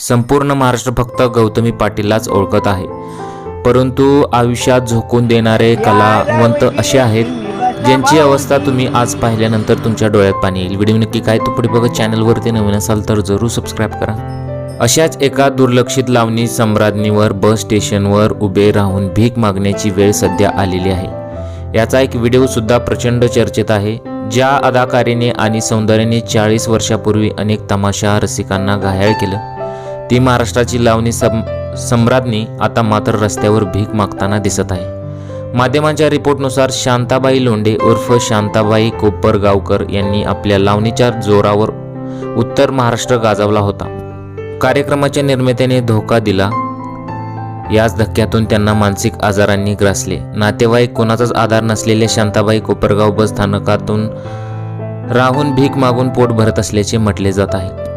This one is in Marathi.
संपूर्ण महाराष्ट्र फक्त गौतमी पाटीललाच ओळखत आहे. परंतु आयुष्यात झोकून देणारे कलावंत असे आहेत ज्यांची अवस्था तुम्ही आज पाहिल्यानंतर तुमच्या डोळ्यात पाणी येईल. व्हिडिओ नक्की काय तो पुढे बघा चॅनलवरती नवीन असाल तर जरूर सबस्क्राईब करा. अशाच एका दुर्लक्षित लावणी सम्राज्ञीवर बस स्टेशनवर उभे राहून भीक मागण्याची वेळ सध्या आलेली आहे. याचा एक व्हिडिओसुद्धा प्रचंड चर्चेत आहे ज्या अदाकारीने आणि सौंदर्याने चाळीस वर्षापूर्वी अनेक तमाशा रसिकांना घायाळ केलं. ती महाराष्ट्राची लावणी सम सम्राज्ञी आता मात्र रस्त्यावर भीक मागताना दिसत आहे. माध्यमांच्या रिपोर्टनुसार शांताबाई लोंढे उर्फ शांताबाई कोपरगावकर यांनी आपल्या लावणीच्या जोरावर उत्तर महाराष्ट्र गाजवला होता. कार्यक्रमाच्या निर्मात्याने धोका दिला. याच धक्क्यातून त्यांना मानसिक आजारांनी ग्रासले. नातेवाईक कोणाचाच आधार नसलेल्या शांताबाई कोपरगाव बस स्थानकातून राहून भीक मागून पोट भरत असल्याचे म्हटले जात आहे.